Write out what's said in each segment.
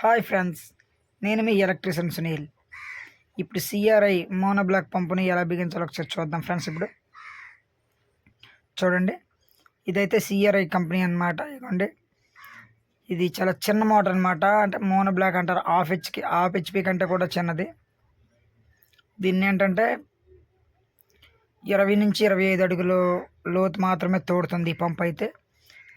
Hi friends నేను మీ electrician Sunil. ఇప్పుడు CRI mono block పంపుని ఎలా బిగించాలో ఒకసారి చూద్దాం ఫ్రెండ్స్ ఇప్పుడు. చూడండి ఇదైతే సిఆర్ఐ కంపెనీ అనమాట ఇదిగోండి. ఇది చాలా చిన్న మోటార్ అనమాట అంటే మోనో బ్లాక్ అంటారు హాఫ్ హెచ్కి హాఫ్ హెచ్పి కంటే కూడా చిన్నది. దీన్ని ఏంటంటే ఇరవై నుంచి ఇరవై ఐదు అడుగులు లోతు మాత్రమే తోడుతుంది ఈ పంప్ అయితే.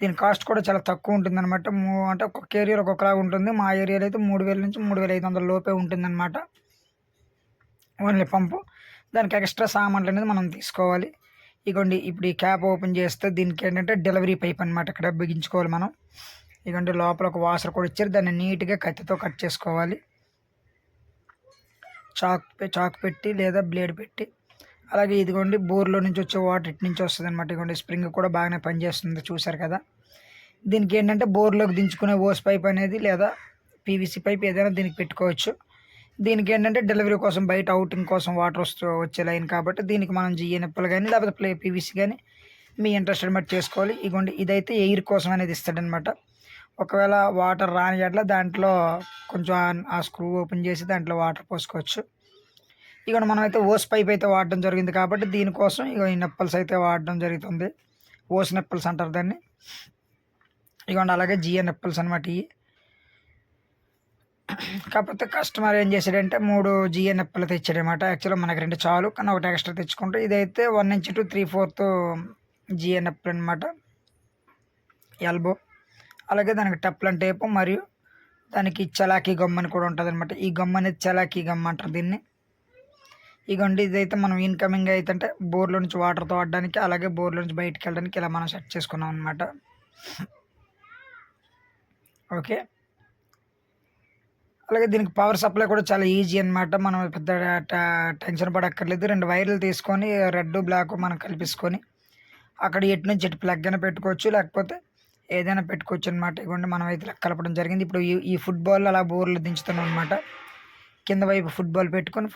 దీని కాస్ట్ కూడా చాలా తక్కువ ఉంటుంది అనమాట అంటే ఒక కేరియర్ ఒక్కొక్కలాగా ఉంటుంది. మా ఏరియాలో అయితే మూడు వేల నుంచి మూడు వేల ఐదు వందల లోపే ఉంటుంది అనమాట ఓన్లీ పంపు దానికి ఎక్స్ట్రా సామాన్లు అనేది మనం తీసుకోవాలి. ఇగోండి ఇప్పుడు ఈ క్యాప్ ఓపెన్ చేస్తే దీనికి ఏంటంటే డెలివరీ పైప్ అనమాట ఇక్కడ బిగించుకోవాలి మనం. ఇగోండి లోపల ఒక వాసర్ కూడా ఇచ్చారు. దాన్ని నీట్గా కత్తితో కట్ చేసుకోవాలి. చాక్ చాక్ పెట్టి లేదా బ్లేడ్ పెట్టి అలాగే ఇదిగోండి బోర్లో నుంచి వచ్చే వాటర్ ఇటు నుంచి వస్తుంది అనమాట ఇదిగోండి స్ప్రింగ్ కూడా బాగానే పనిచేస్తుంది చూసారు కదా. దీనికి ఏంటంటే బోర్లోకి దించుకునే ఓస్ పైప్ అనేది లేదా పీవీసీ పైప్ ఏదైనా దీనికి పెట్టుకోవచ్చు. దీనికి ఏంటంటే డెలివరీ కోసం బయట అవుటింగ్ కోసం వాటర్ వస్తూ వచ్చే లైన్ కాబట్టి దీనికి మనం జిఎన్ఎఫ్ఎల్ కానీ లేకపోతే ప్లే పీవీసీ కానీ మీ ఇంట్రెస్టెడ్ బట్టి చేసుకోవాలి. ఇగోండి ఇదైతే ఎయిర్ కోసం అనేది ఇస్తాడనమాట ఒకవేళ వాటర్ రాని అట్లా దాంట్లో కొంచెం ఆ స్క్రూ ఓపెన్ చేసి దాంట్లో వాటర్ పోసుకోవచ్చు. ఇక మనం అయితే ఓస్ పైప్ అయితే వాడడం జరిగింది కాబట్టి దీనికోసం ఇక ఈ నెప్పల్స్ అయితే వాడడం జరుగుతుంది. ఓస్ నెప్పల్స్ అంటారు దాన్ని. ఇగోండి అలాగే జియా నెప్పల్స్ అనమాట ఇవి కాకపోతే కస్టమర్ ఏం చేశాడంటే మూడు జిఏ నెప్పలు తెచ్చాడనమాట యాక్చువల్గా మనకి రెండు చాలు కానీ ఒకటి ఎక్స్ట్రా తెచ్చుకుంటే ఇదైతే one inch to three fourth GA నెప్పలు అనమాట ఎల్బో. అలాగే దానికి టెప్లన్ టేపు మరియు దానికి చలాకీ గమ్ అని కూడా ఉంటుంది అనమాట ఈ గమ్ అనేది చలాకీ గమ్ అంటారు దీన్ని. ఇగోండి ఇదైతే మనం ఇన్కమింగ్ అయితే అంటే బోర్లో నుంచి వాటర్ తోడడానికి అలాగే బోర్లో నుంచి బయటికి వెళ్ళడానికి ఇలా మనం సెట్ చేసుకున్నాం అనమాట ఓకే. అలాగే దీనికి పవర్ సప్లై కూడా చాలా ఈజీ అనమాట మనం పెద్ద టెన్షన్ పడక్కర్లేదు. రెండు వైర్లు తీసుకొని రెడ్ బ్లాక్ మనం కల్పించుకొని అక్కడ ఎటు నుంచి ఎటు ప్లగ్ అయినా పెట్టుకోవచ్చు. లేకపోతే ఏదైనా పెట్టుకోవచ్చు అనమాట ఇవ్వండి మనం అయితే కలపడం జరిగింది. ఇప్పుడు ఈ ఈ ఫుట్బాల్ అలా బోర్లు దించుతున్నాం అనమాట కింద వైపు ఫుట్బాల్ పెట్టుకొని